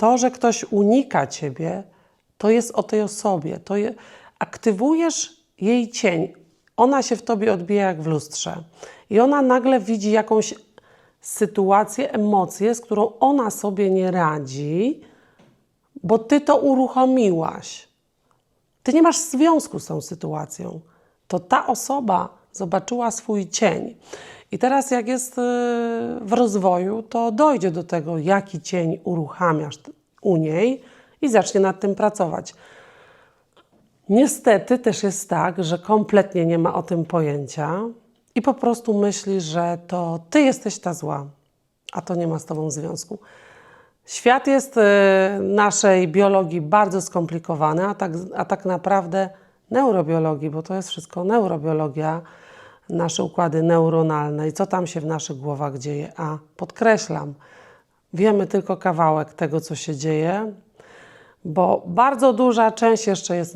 To, że ktoś unika ciebie, to jest o tej osobie. To je, aktywujesz jej cień. Ona się w tobie odbija jak w lustrze. I ona nagle widzi jakąś sytuację, emocję, z którą ona sobie nie radzi, bo ty to uruchomiłaś. Ty nie masz związku z tą sytuacją. To ta osoba zobaczyła swój cień. I teraz, jak jest y, w rozwoju, to dojdzie do tego, jaki cień uruchamiasz u niej i zacznie nad tym pracować. Niestety też jest tak, że kompletnie nie ma o tym pojęcia i po prostu myśli, że to ty jesteś ta zła, a to nie ma z tobą związku. Świat jest y, naszej biologii bardzo skomplikowany, a tak, a tak naprawdę neurobiologii, bo to jest wszystko neurobiologia, nasze układy neuronalne i co tam się w naszych głowach dzieje. A podkreślam, wiemy tylko kawałek tego, co się dzieje, bo bardzo duża część jeszcze jest